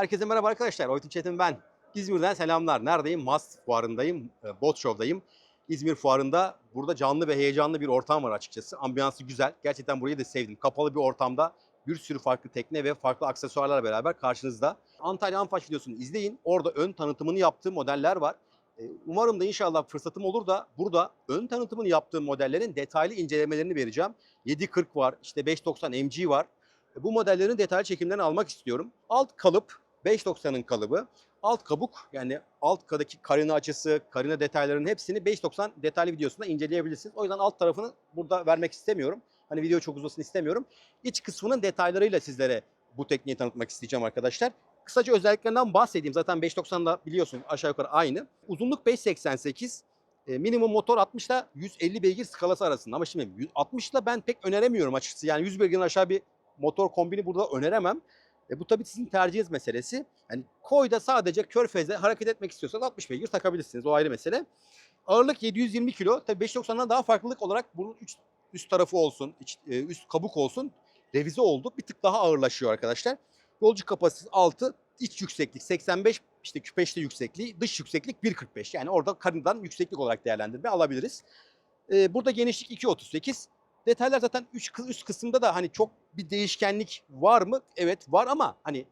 Herkese merhaba arkadaşlar. Oytun Çetin ben. İzmir'den selamlar. Neredeyim? Mast fuarındayım. e, Bot Show'dayım. İzmir fuarında burada canlı ve heyecanlı bir ortam var açıkçası. Ambiyansı güzel. Gerçekten burayı da sevdim. Kapalı bir ortamda bir sürü farklı tekne ve farklı aksesuarlarla beraber karşınızda. Antalya Anfaş videosunu izleyin. Orada ön tanıtımını yaptığı modeller var. E, Umarım da inşallah fırsatım olur da burada ön tanıtımını yaptığım modellerin detaylı incelemelerini vereceğim. 740 var, işte 590 MG var. Bu modellerin detaylı çekimlerini almak istiyorum. Alt kalıp 590'ın kalıbı. Alt kabuk yani alt kadaki karina açısı, karina detaylarının hepsini 590 detaylı videosunda inceleyebilirsiniz. O yüzden alt tarafını burada vermek istemiyorum. Hani video çok uzasın istemiyorum. İç kısmının detaylarıyla sizlere bu tekniği tanıtmak isteyeceğim arkadaşlar. Kısaca özelliklerinden bahsedeyim. Zaten 590'da biliyorsun aşağı yukarı aynı. Uzunluk 588. E, minimum motor 60 ile 150 beygir skalası arasında. Ama şimdi 60 ile ben pek öneremiyorum açıkçası. Yani 100 beygirden aşağı bir motor kombini burada öneremem. E, bu tabii sizin tercihiniz meselesi. Yani koyda sadece körfezde hareket etmek istiyorsanız 60 beygir takabilirsiniz. O ayrı mesele. Ağırlık 720 kilo. Tabii 590'dan daha farklılık olarak bunun üst, üst tarafı olsun, iç- e, üst kabuk olsun revize oldu. Bir tık daha ağırlaşıyor arkadaşlar. Yolcu kapasitesi 6, iç yükseklik 85, işte küpeşte yüksekliği, dış yükseklik 1.45. Yani orada karından yükseklik olarak değerlendirme alabiliriz. Ee, burada genişlik 2.38. Detaylar zaten üst kısımda da hani çok bir değişkenlik var mı? Evet var ama hani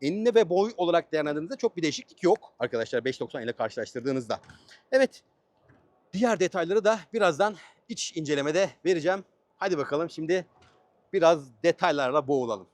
enine ve boy olarak değerlendirdiğimizde çok bir değişiklik yok arkadaşlar 5.90 ile karşılaştırdığınızda. Evet diğer detayları da birazdan iç incelemede vereceğim. Hadi bakalım şimdi biraz detaylarla boğulalım.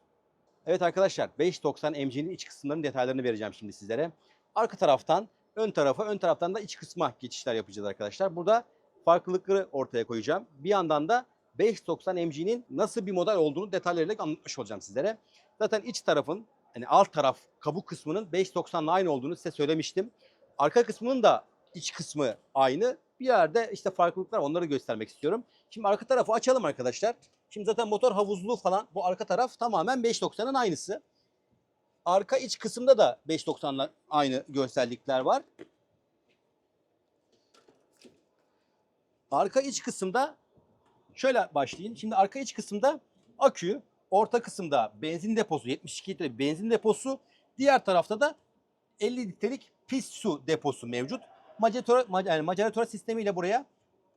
Evet arkadaşlar 590 MG'nin iç kısımlarının detaylarını vereceğim şimdi sizlere. Arka taraftan ön tarafa, ön taraftan da iç kısma geçişler yapacağız arkadaşlar. Burada farklılıkları ortaya koyacağım. Bir yandan da 590 MG'nin nasıl bir model olduğunu detaylarıyla anlatmış olacağım sizlere. Zaten iç tarafın hani alt taraf kabuk kısmının 590 ile aynı olduğunu size söylemiştim. Arka kısmının da iç kısmı aynı. Bir yerde işte farklılıklar onları göstermek istiyorum. Şimdi arka tarafı açalım arkadaşlar. Şimdi zaten motor havuzluğu falan bu arka taraf tamamen 590'ın aynısı. Arka iç kısımda da 590'la aynı görsellikler var. Arka iç kısımda şöyle başlayayım. Şimdi arka iç kısımda akü, orta kısımda benzin deposu, 72 litre benzin deposu, diğer tarafta da 50 litrelik pis su deposu mevcut. Macatora, mac- yani macaratör sistemiyle buraya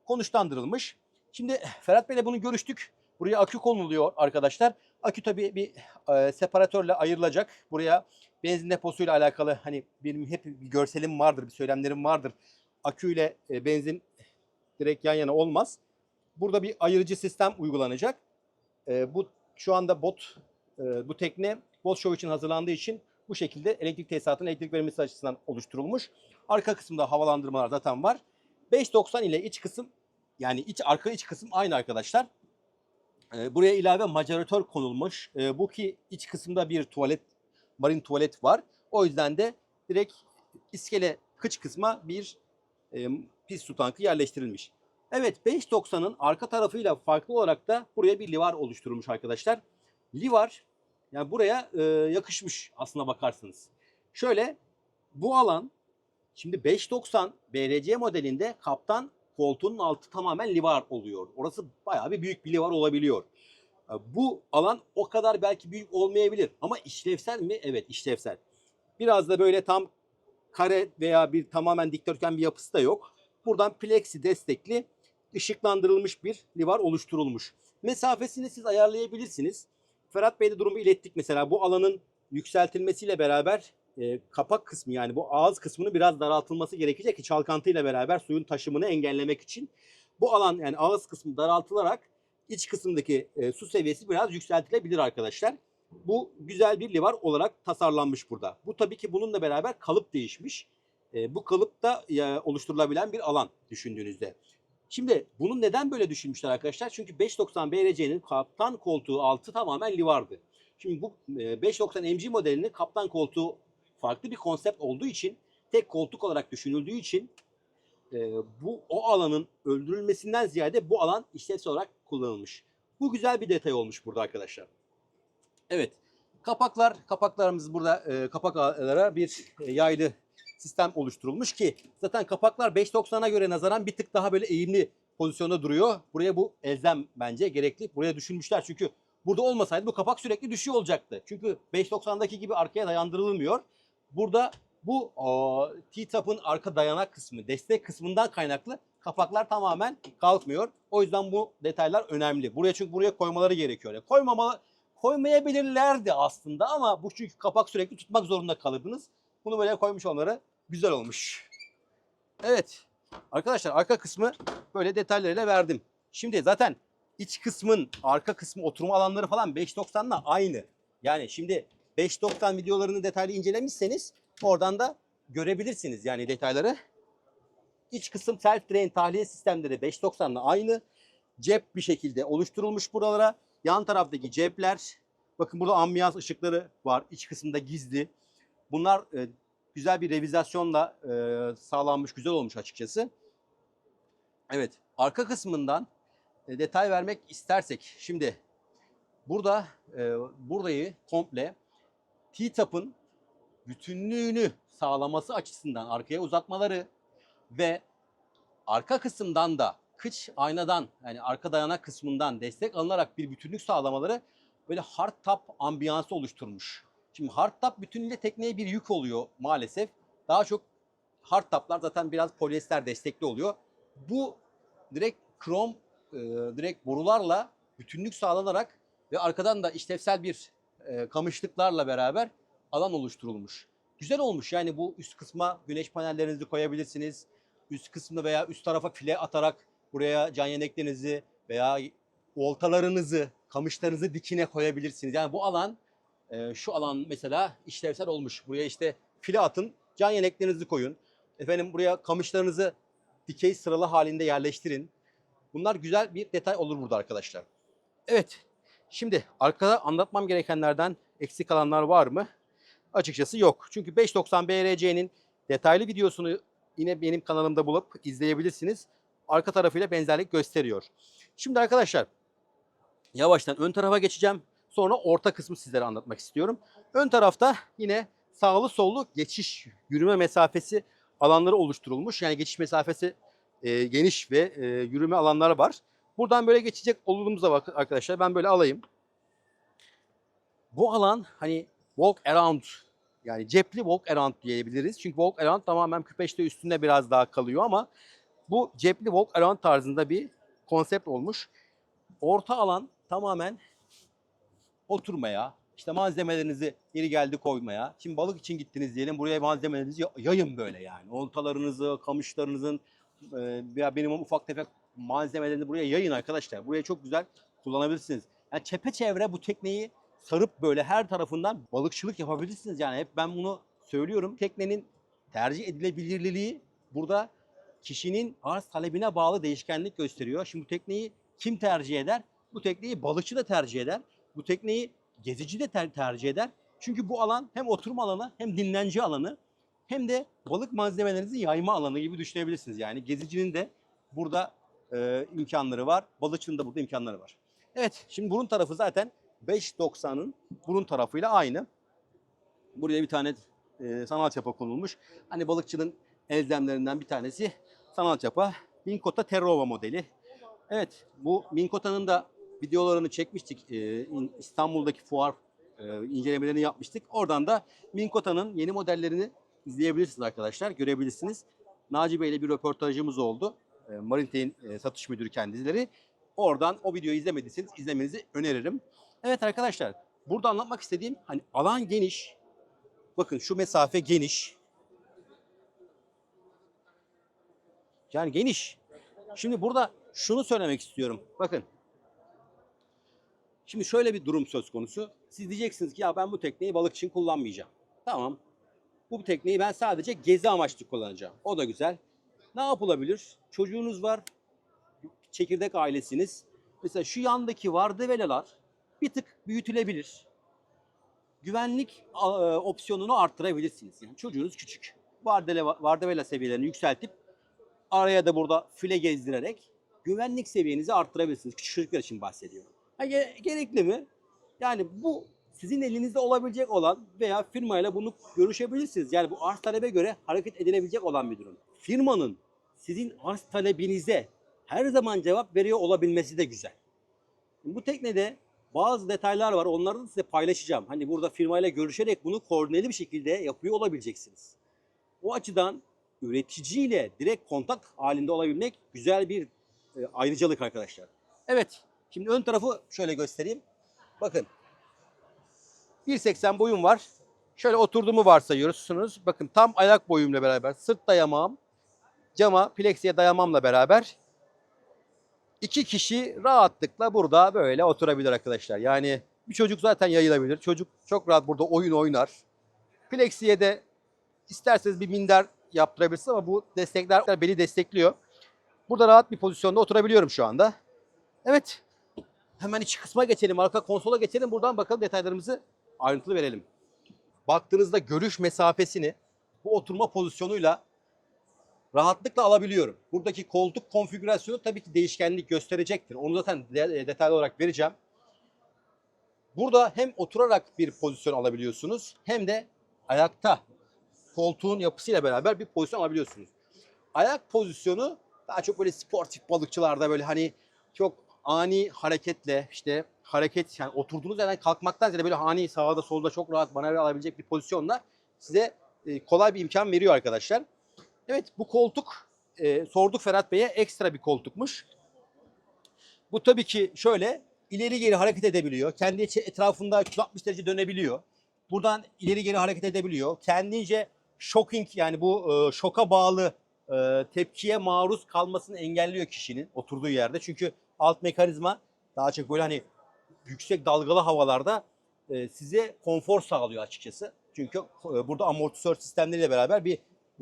konuşlandırılmış. Şimdi Ferhat Bey'le bunu görüştük. Buraya akü konuluyor arkadaşlar. Akü tabii bir e, separatörle ayrılacak. Buraya benzin deposuyla alakalı hani benim hep bir görselim vardır, bir söylemlerim vardır. Aküyle e, benzin direkt yan yana olmaz. Burada bir ayırıcı sistem uygulanacak. E, bu şu anda bot e, bu tekne bot show için hazırlandığı için bu şekilde elektrik tesisatının elektrik verilmesi açısından oluşturulmuş. Arka kısımda havalandırmalar zaten var. 590 ile iç kısım yani iç arka iç kısım aynı arkadaşlar. Ee, buraya ilave macaratör konulmuş. Ee, bu ki iç kısımda bir tuvalet, marin tuvalet var. O yüzden de direkt iskele kıç kısma bir e, pis su tankı yerleştirilmiş. Evet 590'ın arka tarafıyla farklı olarak da buraya bir livar oluşturulmuş arkadaşlar. Livar yani buraya e, yakışmış aslına bakarsınız. Şöyle bu alan şimdi 590 BRC modelinde kaptan koltuğunun altı tamamen livar oluyor. Orası bayağı bir büyük bir livar olabiliyor. E, Bu alan o kadar belki büyük olmayabilir ama işlevsel mi? Evet işlevsel. Biraz da böyle tam kare veya bir tamamen dikdörtgen bir yapısı da yok. Buradan plexi destekli ışıklandırılmış bir livar oluşturulmuş. Mesafesini siz ayarlayabilirsiniz. Ferhat Bey'de durumu ilettik mesela bu alanın yükseltilmesiyle beraber e, kapak kısmı yani bu ağız kısmını biraz daraltılması gerekecek ki çalkantıyla beraber suyun taşımını engellemek için. Bu alan yani ağız kısmı daraltılarak iç kısımdaki e, su seviyesi biraz yükseltilebilir arkadaşlar. Bu güzel bir livar olarak tasarlanmış burada. Bu tabii ki bununla beraber kalıp değişmiş. E, bu kalıp da e, oluşturulabilen bir alan düşündüğünüzde. Şimdi bunu neden böyle düşünmüşler arkadaşlar? Çünkü 590 BRC'nin kaptan koltuğu altı tamamen livardı. Şimdi bu e, 590 MG modelinin kaptan koltuğu farklı bir konsept olduğu için tek koltuk olarak düşünüldüğü için e, bu o alanın öldürülmesinden ziyade bu alan işlevsel olarak kullanılmış. Bu güzel bir detay olmuş burada arkadaşlar. Evet. Kapaklar, kapaklarımız burada e, kapaklara bir e, yaylı sistem oluşturulmuş ki zaten kapaklar 5.90'a göre nazaran bir tık daha böyle eğimli pozisyonda duruyor. Buraya bu elzem bence gerekli. Buraya düşünmüşler çünkü Burada olmasaydı bu kapak sürekli düşüyor olacaktı. Çünkü 590'daki gibi arkaya dayandırılmıyor. Burada bu T-Tap'ın arka dayanak kısmı, destek kısmından kaynaklı kapaklar tamamen kalkmıyor. O yüzden bu detaylar önemli. Buraya çünkü buraya koymaları gerekiyor. Yani koymamalı, koymayabilirlerdi aslında ama bu çünkü kapak sürekli tutmak zorunda kalırdınız. Bunu böyle koymuş onları güzel olmuş. Evet arkadaşlar arka kısmı böyle detaylarıyla verdim. Şimdi zaten iç kısmın arka kısmı oturma alanları falan 5.90'la aynı. Yani şimdi 5.90 videolarını detaylı incelemişseniz oradan da görebilirsiniz yani detayları. İç kısım self drain tahliye sistemleri 5.90'la aynı. Cep bir şekilde oluşturulmuş buralara. Yan taraftaki cepler bakın burada ambiyans ışıkları var. İç kısımda gizli. Bunlar e, güzel bir revizasyonla e, sağlanmış, güzel olmuş açıkçası. Evet, arka kısmından e, detay vermek istersek şimdi burada e, burayı komple T-Tap'ın bütünlüğünü sağlaması açısından arkaya uzatmaları ve arka kısımdan da kıç aynadan yani arka dayanak kısmından destek alınarak bir bütünlük sağlamaları böyle hard top ambiyansı oluşturmuş. Şimdi hard top bütünüyle tekneye bir yük oluyor maalesef. Daha çok hard toplar zaten biraz polyester destekli oluyor. Bu direkt krom e, direkt borularla bütünlük sağlanarak ve arkadan da işlevsel bir e, kamışlıklarla beraber alan oluşturulmuş. Güzel olmuş yani bu üst kısma güneş panellerinizi koyabilirsiniz. Üst kısmında veya üst tarafa file atarak buraya can yeneklerinizi veya oltalarınızı, kamışlarınızı dikine koyabilirsiniz. Yani bu alan e, şu alan mesela işlevsel olmuş. Buraya işte file atın, can yeneklerinizi koyun. Efendim buraya kamışlarınızı dikey sıralı halinde yerleştirin. Bunlar güzel bir detay olur burada arkadaşlar. Evet. Şimdi arkada anlatmam gerekenlerden eksik kalanlar var mı? Açıkçası yok. Çünkü 590 BRC'nin detaylı videosunu yine benim kanalımda bulup izleyebilirsiniz. Arka tarafıyla benzerlik gösteriyor. Şimdi arkadaşlar yavaştan ön tarafa geçeceğim. Sonra orta kısmı sizlere anlatmak istiyorum. Ön tarafta yine sağlı sollu geçiş, yürüme mesafesi alanları oluşturulmuş. Yani geçiş mesafesi e, geniş ve e, yürüme alanları var. Buradan böyle geçecek olduğumuzda bak arkadaşlar ben böyle alayım. Bu alan hani walk around yani cepli walk around diyebiliriz. Çünkü walk around tamamen küpeşte üstünde biraz daha kalıyor ama bu cepli walk around tarzında bir konsept olmuş. Orta alan tamamen oturmaya, işte malzemelerinizi yeri geldi koymaya. Şimdi balık için gittiniz diyelim buraya malzemelerinizi yayın böyle yani. Oltalarınızı, kamışlarınızın veya benim ufak tefek malzemelerini buraya yayın arkadaşlar. Buraya çok güzel kullanabilirsiniz. Yani çepeçevre bu tekneyi sarıp böyle her tarafından balıkçılık yapabilirsiniz. Yani hep ben bunu söylüyorum. Teknenin tercih edilebilirliği burada kişinin arz talebine bağlı değişkenlik gösteriyor. Şimdi bu tekneyi kim tercih eder? Bu tekneyi balıkçı da tercih eder. Bu tekneyi gezici de ter- tercih eder. Çünkü bu alan hem oturma alanı hem dinlence alanı hem de balık malzemelerinizi yayma alanı gibi düşünebilirsiniz. Yani gezicinin de burada e, imkanları var. Balıkçının da burada imkanları var. Evet şimdi burun tarafı zaten 5.90'ın burun tarafıyla aynı. Buraya bir tane e, sanal çapa konulmuş. Hani balıkçının elzemlerinden bir tanesi sanal çapa. Minkota Terrova modeli. Evet bu Minkota'nın da videolarını çekmiştik. E, İstanbul'daki fuar e, incelemelerini yapmıştık. Oradan da Minkota'nın yeni modellerini izleyebilirsiniz arkadaşlar. Görebilirsiniz. Naci Bey ile bir röportajımız oldu. E, Marintein e, satış müdürü kendileri. Oradan o videoyu izlemediyseniz izlemenizi öneririm. Evet arkadaşlar burada anlatmak istediğim hani alan geniş. Bakın şu mesafe geniş. Yani geniş. Şimdi burada şunu söylemek istiyorum. Bakın. Şimdi şöyle bir durum söz konusu. Siz diyeceksiniz ki ya ben bu tekneyi balık için kullanmayacağım. Tamam. Bu tekneyi ben sadece gezi amaçlı kullanacağım. O da güzel. Ne yapılabilir? Çocuğunuz var. Çekirdek ailesiniz. Mesela şu yandaki vardevelalar bir tık büyütülebilir. Güvenlik e, opsiyonunu arttırabilirsiniz. Yani çocuğunuz küçük. Vardele, vardevela seviyelerini yükseltip araya da burada file gezdirerek güvenlik seviyenizi arttırabilirsiniz. Küçük çocuklar için bahsediyorum. Ha, ge- gerekli mi? Yani bu sizin elinizde olabilecek olan veya firmayla bunu görüşebilirsiniz. Yani bu arz talebe göre hareket edilebilecek olan bir durum. Firmanın sizin arz talebinize her zaman cevap veriyor olabilmesi de güzel. Bu teknede bazı detaylar var. Onları da size paylaşacağım. Hani burada firmayla görüşerek bunu koordineli bir şekilde yapıyor olabileceksiniz. O açıdan üreticiyle direkt kontak halinde olabilmek güzel bir e, ayrıcalık arkadaşlar. Evet. Şimdi ön tarafı şöyle göstereyim. Bakın. 1.80 boyum var. Şöyle oturduğumu varsayıyorsunuz. Bakın tam ayak boyumla beraber sırt dayamam, cama, plexiye dayamamla beraber iki kişi rahatlıkla burada böyle oturabilir arkadaşlar. Yani bir çocuk zaten yayılabilir. Çocuk çok rahat burada oyun oynar. Plexiye de isterseniz bir minder yaptırabilirsiniz ama bu destekler beni destekliyor. Burada rahat bir pozisyonda oturabiliyorum şu anda. Evet. Hemen iç kısma geçelim. Arka konsola geçelim. Buradan bakalım detaylarımızı ayrıntılı verelim. Baktığınızda görüş mesafesini bu oturma pozisyonuyla rahatlıkla alabiliyorum. Buradaki koltuk konfigürasyonu tabii ki değişkenlik gösterecektir. Onu zaten de- detaylı olarak vereceğim. Burada hem oturarak bir pozisyon alabiliyorsunuz hem de ayakta koltuğun yapısıyla beraber bir pozisyon alabiliyorsunuz. Ayak pozisyonu daha çok böyle sportif balıkçılarda böyle hani çok ani hareketle işte hareket yani oturduğunuz yerden kalkmaktan ziyade böyle ani sağda solda çok rahat manevra alabilecek bir pozisyonla size e, kolay bir imkan veriyor arkadaşlar. Evet bu koltuk e, sorduk Ferhat Bey'e ekstra bir koltukmuş. Bu tabii ki şöyle ileri geri hareket edebiliyor. Kendi etrafında 360 derece dönebiliyor. Buradan ileri geri hareket edebiliyor. Kendince shocking yani bu e, şoka bağlı e, tepkiye maruz kalmasını engelliyor kişinin oturduğu yerde. Çünkü alt mekanizma daha çok böyle hani yüksek dalgalı havalarda e, size konfor sağlıyor açıkçası. Çünkü e, burada amortisör sistemleriyle beraber bir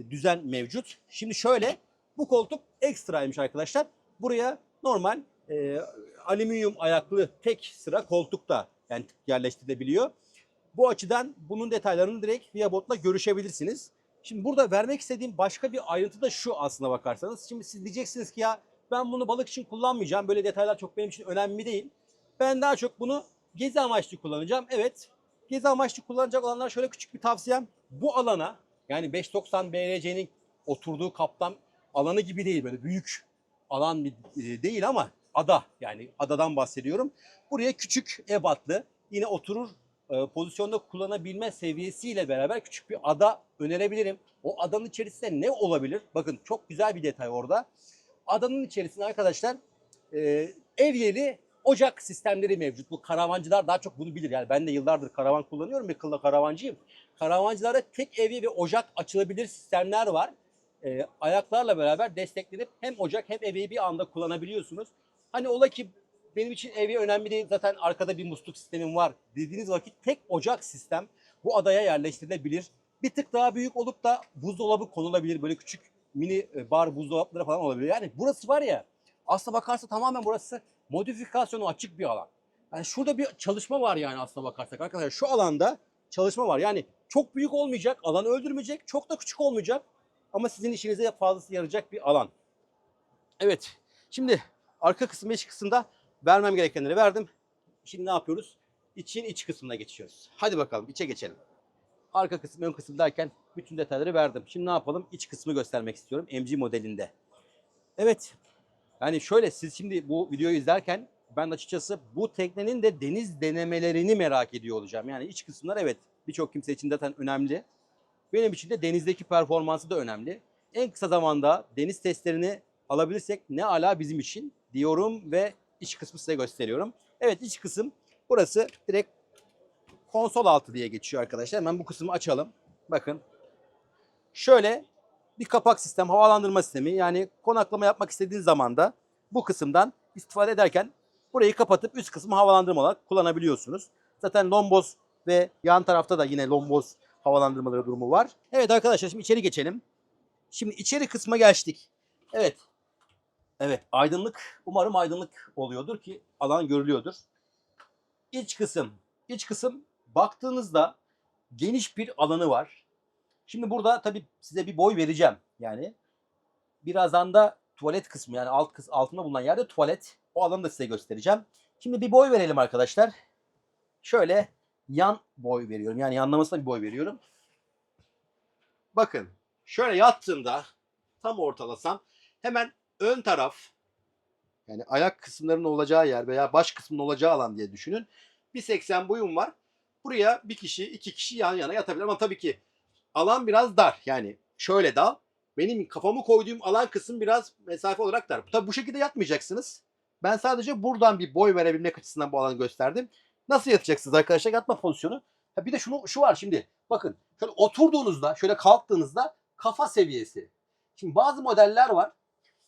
düzen mevcut. Şimdi şöyle bu koltuk ekstraymış arkadaşlar. Buraya normal e, alüminyum ayaklı tek sıra koltukta yani yerleştirilebiliyor. Bu açıdan bunun detaylarını direkt Viabot'la görüşebilirsiniz. Şimdi burada vermek istediğim başka bir ayrıntı da şu aslına bakarsanız. Şimdi siz diyeceksiniz ki ya ben bunu balık için kullanmayacağım. Böyle detaylar çok benim için önemli değil. Ben daha çok bunu gezi amaçlı kullanacağım. Evet. Gezi amaçlı kullanacak olanlar şöyle küçük bir tavsiyem. Bu alana yani 590 BRC'nin oturduğu kaptan alanı gibi değil. Böyle büyük alan e, değil ama ada yani adadan bahsediyorum. Buraya küçük ebatlı yine oturur e, pozisyonda kullanabilme seviyesiyle beraber küçük bir ada önerebilirim. O adanın içerisinde ne olabilir? Bakın çok güzel bir detay orada. Adanın içerisinde arkadaşlar e, ev yeri ocak sistemleri mevcut. Bu karavancılar daha çok bunu bilir. Yani ben de yıllardır karavan kullanıyorum. Bir kılla karavancıyım. Karavancılara tek evi ve ocak açılabilir sistemler var. E, ayaklarla beraber desteklenip hem ocak hem evi bir anda kullanabiliyorsunuz. Hani ola ki benim için evi önemli değil zaten arkada bir musluk sistemim var dediğiniz vakit tek ocak sistem bu adaya yerleştirilebilir. Bir tık daha büyük olup da buzdolabı konulabilir. Böyle küçük mini e, bar buzdolapları falan olabilir. Yani burası var ya aslına bakarsa tamamen burası modifikasyonu açık bir alan. Yani şurada bir çalışma var yani aslına bakarsak arkadaşlar. Şu alanda çalışma var. Yani çok büyük olmayacak, alanı öldürmeyecek, çok da küçük olmayacak. Ama sizin işinize fazlası yarayacak bir alan. Evet. Şimdi arka kısım iç kısımda vermem gerekenleri verdim. Şimdi ne yapıyoruz? İçin iç kısmına geçiyoruz. Hadi bakalım içe geçelim. Arka kısım ön kısım derken bütün detayları verdim. Şimdi ne yapalım? İç kısmı göstermek istiyorum MG modelinde. Evet. Yani şöyle siz şimdi bu videoyu izlerken ben açıkçası bu teknenin de deniz denemelerini merak ediyor olacağım. Yani iç kısımlar evet birçok kimse için zaten önemli. Benim için de denizdeki performansı da önemli. En kısa zamanda deniz testlerini alabilirsek ne ala bizim için diyorum ve iç kısmı size gösteriyorum. Evet iç kısım burası direkt konsol altı diye geçiyor arkadaşlar. Hemen bu kısmı açalım. Bakın. Şöyle bir kapak sistem, havalandırma sistemi. Yani konaklama yapmak istediğiniz zaman da bu kısımdan istifade ederken burayı kapatıp üst kısmı havalandırma olarak kullanabiliyorsunuz. Zaten lomboz ve yan tarafta da yine lomboz havalandırmaları durumu var. Evet arkadaşlar şimdi içeri geçelim. Şimdi içeri kısma geçtik. Evet. Evet aydınlık umarım aydınlık oluyordur ki alan görülüyordur. İç kısım. İç kısım baktığınızda geniş bir alanı var. Şimdi burada tabii size bir boy vereceğim. Yani birazdan da tuvalet kısmı yani alt kız altında bulunan yerde tuvalet. O alanı da size göstereceğim. Şimdi bir boy verelim arkadaşlar. Şöyle yan boy veriyorum. Yani yanlamasına bir boy veriyorum. Bakın şöyle yattığımda tam ortalasam hemen ön taraf Yani ayak kısımlarının olacağı yer veya baş kısmının olacağı alan diye düşünün. 1.80 boyum var. Buraya bir kişi, iki kişi yan yana yatabilir ama tabii ki alan biraz dar. Yani şöyle dal. Benim kafamı koyduğum alan kısım biraz mesafe olarak dar. Tabii bu şekilde yatmayacaksınız. Ben sadece buradan bir boy verebilmek açısından bu alanı gösterdim. Nasıl yatacaksınız arkadaşlar? Yatma pozisyonu. Ha bir de şunu şu var şimdi. Bakın şöyle oturduğunuzda, şöyle kalktığınızda kafa seviyesi. Şimdi bazı modeller var.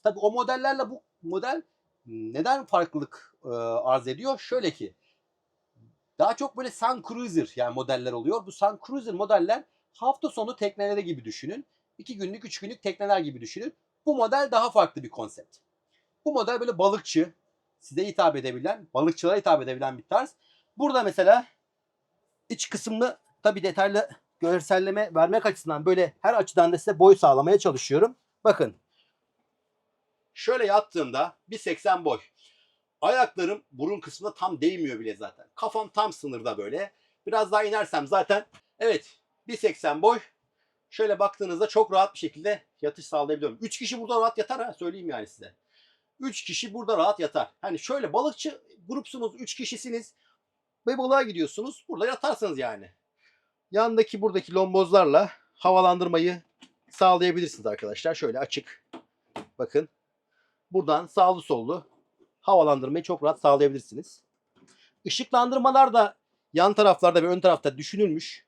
Tabii o modellerle bu model neden farklılık e, arz ediyor? Şöyle ki daha çok böyle Sun Cruiser yani modeller oluyor. Bu Sun Cruiser modeller hafta sonu tekneleri gibi düşünün. 2 günlük, 3 günlük tekneler gibi düşünün. Bu model daha farklı bir konsept. Bu model böyle balıkçı, size hitap edebilen, balıkçılara hitap edebilen bir tarz. Burada mesela iç kısmını tabii detaylı görselleme vermek açısından böyle her açıdan da size boy sağlamaya çalışıyorum. Bakın. Şöyle yattığımda 1.80 boy. Ayaklarım burun kısmına tam değmiyor bile zaten. Kafam tam sınırda böyle. Biraz daha inersem zaten evet 1.80 boy. Şöyle baktığınızda çok rahat bir şekilde yatış sağlayabiliyorum. 3 kişi burada rahat yatar ha söyleyeyim yani size. 3 kişi burada rahat yatar. Hani şöyle balıkçı grupsunuz 3 kişisiniz ve balığa gidiyorsunuz. Burada yatarsınız yani. Yandaki buradaki lombozlarla havalandırmayı sağlayabilirsiniz arkadaşlar. Şöyle açık. Bakın. Buradan sağlı sollu havalandırmayı çok rahat sağlayabilirsiniz. Işıklandırmalar da yan taraflarda ve ön tarafta düşünülmüş.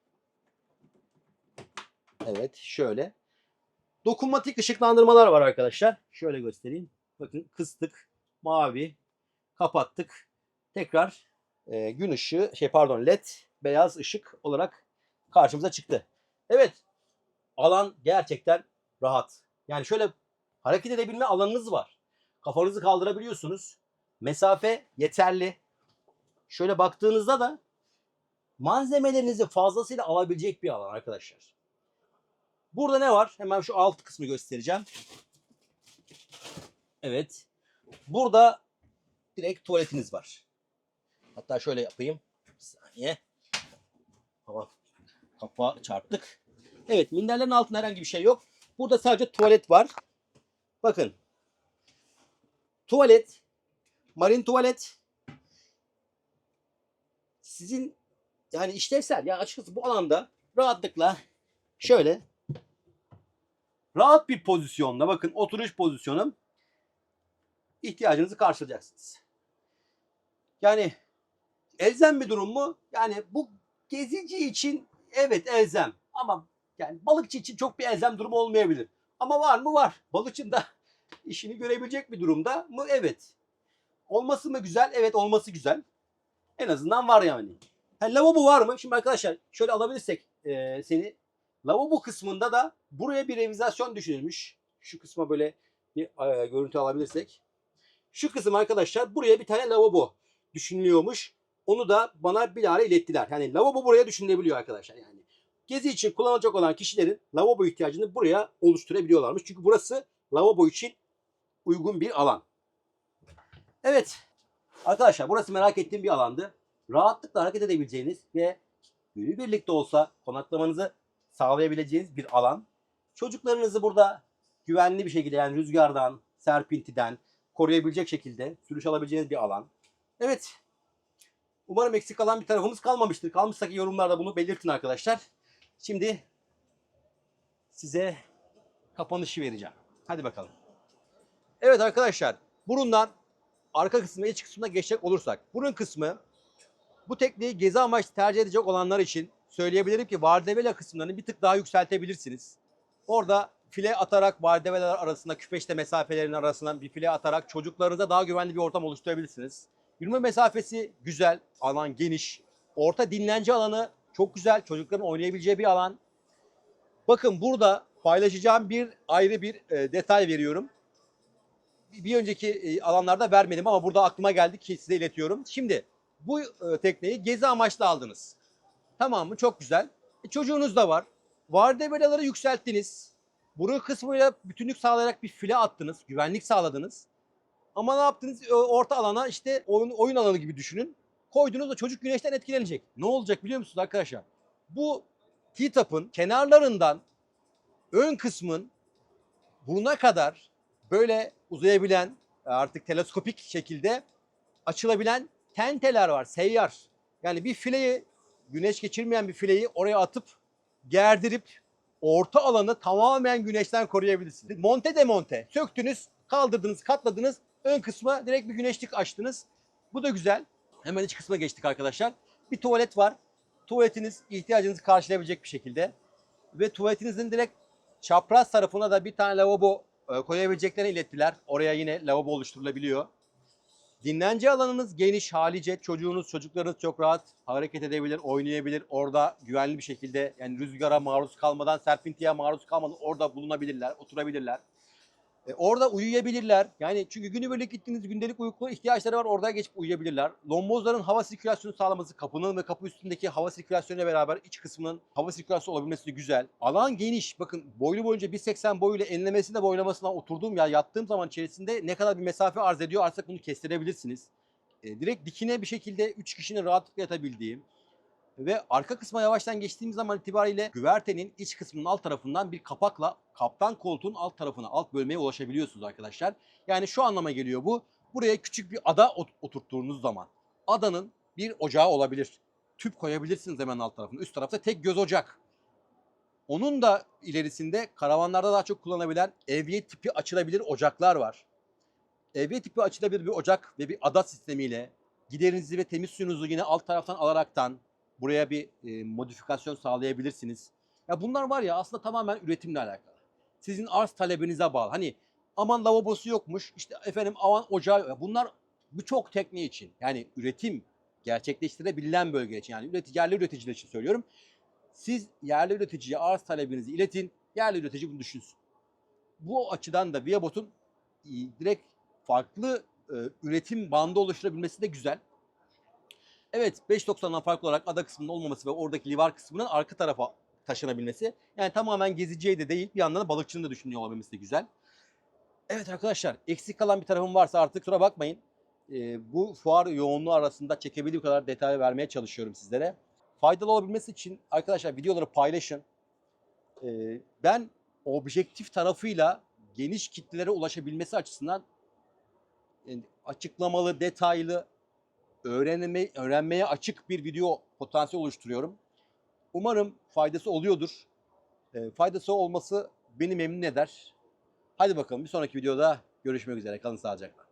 Evet şöyle. Dokunmatik ışıklandırmalar var arkadaşlar. Şöyle göstereyim. Bakın kıstık, mavi, kapattık. Tekrar e, gün ışığı, şey pardon led beyaz ışık olarak karşımıza çıktı. Evet alan gerçekten rahat. Yani şöyle hareket edebilme alanınız var. Kafanızı kaldırabiliyorsunuz. Mesafe yeterli. Şöyle baktığınızda da malzemelerinizi fazlasıyla alabilecek bir alan arkadaşlar. Burada ne var? Hemen şu alt kısmı göstereceğim. Evet. Burada direkt tuvaletiniz var. Hatta şöyle yapayım. Bir saniye. Tamam. Kapağı çarptık. Evet minderlerin altında herhangi bir şey yok. Burada sadece tuvalet var. Bakın. Tuvalet. Marin tuvalet. Sizin yani işlevsel. Yani açıkçası bu alanda rahatlıkla şöyle rahat bir pozisyonda bakın oturuş pozisyonum ihtiyacınızı karşılayacaksınız. Yani elzem bir durum mu? Yani bu gezici için evet elzem ama yani balıkçı için çok bir elzem durumu olmayabilir. Ama var mı? Var. Balıkçının da işini görebilecek bir durumda mı? Evet. Olması mı güzel? Evet olması güzel. En azından var yani. Ha, lavabo var mı? Şimdi arkadaşlar şöyle alabilirsek e, seni. Lavabo kısmında da buraya bir revizasyon düşünülmüş. Şu kısma böyle bir e, görüntü alabilirsek. Şu kısım arkadaşlar buraya bir tane lavabo düşünülüyormuş. Onu da bana bilahare ilettiler. Yani lavabo buraya düşünülebiliyor arkadaşlar yani. Gezi için kullanılacak olan kişilerin lavabo ihtiyacını buraya oluşturabiliyorlarmış. Çünkü burası lavabo için uygun bir alan. Evet. Arkadaşlar burası merak ettiğim bir alandı. Rahatlıkla hareket edebileceğiniz ve günübirlik de olsa konaklamanızı sağlayabileceğiniz bir alan. Çocuklarınızı burada güvenli bir şekilde yani rüzgardan, serpintiden koruyabilecek şekilde sürüş alabileceğiniz bir alan. Evet. Umarım eksik kalan bir tarafımız kalmamıştır. Kalmışsa ki yorumlarda bunu belirtin arkadaşlar. Şimdi size kapanışı vereceğim. Hadi bakalım. Evet arkadaşlar. Burundan arka kısmına iç kısmına geçecek olursak. Burun kısmı bu tekneyi gezi amaçlı tercih edecek olanlar için söyleyebilirim ki vardevela kısımlarını bir tık daha yükseltebilirsiniz. Orada file atarak vardevelalar arasında küpeşte mesafelerin arasından bir file atarak çocuklarınıza daha güvenli bir ortam oluşturabilirsiniz. Yürüme mesafesi güzel, alan geniş. Orta dinlence alanı çok güzel, çocukların oynayabileceği bir alan. Bakın burada paylaşacağım bir ayrı bir e, detay veriyorum. Bir önceki e, alanlarda vermedim ama burada aklıma geldi ki size iletiyorum. Şimdi bu e, tekneyi gezi amaçlı aldınız. Tamam mı? Çok güzel. E, çocuğunuz da var. Vardevelaları yükselttiniz. Burun kısmıyla bütünlük sağlayarak bir file attınız. Güvenlik sağladınız. Ama ne yaptınız? E, Orta alana işte oyun, oyun alanı gibi düşünün. Koydunuz da çocuk güneşten etkilenecek. Ne olacak biliyor musunuz arkadaşlar? Bu T-Tap'ın kenarlarından ön kısmın buruna kadar böyle uzayabilen artık teleskopik şekilde açılabilen tenteler var, seyyar. Yani bir fileyi, güneş geçirmeyen bir fileyi oraya atıp gerdirip orta alanı tamamen güneşten koruyabilirsiniz. Monte de monte. Söktünüz, kaldırdınız, katladınız. Ön kısma direkt bir güneşlik açtınız. Bu da güzel. Hemen iç kısma geçtik arkadaşlar. Bir tuvalet var. Tuvaletiniz ihtiyacınızı karşılayabilecek bir şekilde. Ve tuvaletinizin direkt çapraz tarafına da bir tane lavabo e, koyabileceklerini ilettiler. Oraya yine lavabo oluşturulabiliyor. Dinlence alanınız geniş, halice. Çocuğunuz, çocuklarınız çok rahat hareket edebilir, oynayabilir. Orada güvenli bir şekilde yani rüzgara maruz kalmadan, serpintiye maruz kalmadan orada bulunabilirler, oturabilirler. E, orada uyuyabilirler. Yani çünkü günübirlik gittiğiniz gündelik uyku ihtiyaçları var. Orada geçip uyuyabilirler. Lombozların hava sirkülasyonu sağlaması, kapının ve kapı üstündeki hava sirkülasyonuyla beraber iç kısmının hava sirkülasyonu olabilmesi güzel. Alan geniş. Bakın boylu boyunca 1.80 boyuyla enlemesine boylamasına oturduğum ya yattığım zaman içerisinde ne kadar bir mesafe arz ediyor artık bunu kestirebilirsiniz. E, direkt dikine bir şekilde 3 kişinin rahatlıkla yatabildiğim ve arka kısma yavaştan geçtiğimiz zaman itibariyle güvertenin iç kısmının alt tarafından bir kapakla kaptan koltuğun alt tarafına, alt bölmeye ulaşabiliyorsunuz arkadaşlar. Yani şu anlama geliyor bu. Buraya küçük bir ada ot- oturttuğunuz zaman adanın bir ocağı olabilir. Tüp koyabilirsiniz hemen alt tarafına. Üst tarafta tek göz ocak. Onun da ilerisinde karavanlarda daha çok kullanılabilen evye tipi açılabilir ocaklar var. Evye tipi açılabilir bir ocak ve bir ada sistemiyle giderinizi ve temiz suyunuzu yine alt taraftan alaraktan buraya bir e, modifikasyon sağlayabilirsiniz. Ya bunlar var ya aslında tamamen üretimle alakalı. Sizin arz talebinize bağlı. Hani aman lavabosu yokmuş, işte efendim aman ocağı. Bunlar birçok tekne için. Yani üretim gerçekleştirebilen bölge için. Yani üretici, yerli üreticiler için söylüyorum. Siz yerli üreticiye arz talebinizi iletin. Yerli üretici bunu düşünsün. Bu açıdan da Viabot'un direkt farklı e, üretim bandı oluşturabilmesi de güzel. Evet 5.90'dan farklı olarak ada kısmının olmaması ve oradaki livar kısmının arka tarafa taşınabilmesi. Yani tamamen geziciye de değil bir yandan da balıkçının da düşünüyor olabilmesi de güzel. Evet arkadaşlar eksik kalan bir tarafım varsa artık kusura bakmayın. Ee, bu fuar yoğunluğu arasında çekebildiğim kadar detay vermeye çalışıyorum sizlere. Faydalı olabilmesi için arkadaşlar videoları paylaşın. Ee, ben objektif tarafıyla geniş kitlelere ulaşabilmesi açısından yani açıklamalı, detaylı, öğrenme, öğrenmeye açık bir video potansiyel oluşturuyorum. Umarım faydası oluyordur. E, faydası olması beni memnun eder. Hadi bakalım bir sonraki videoda görüşmek üzere. Kalın sağlıcakla.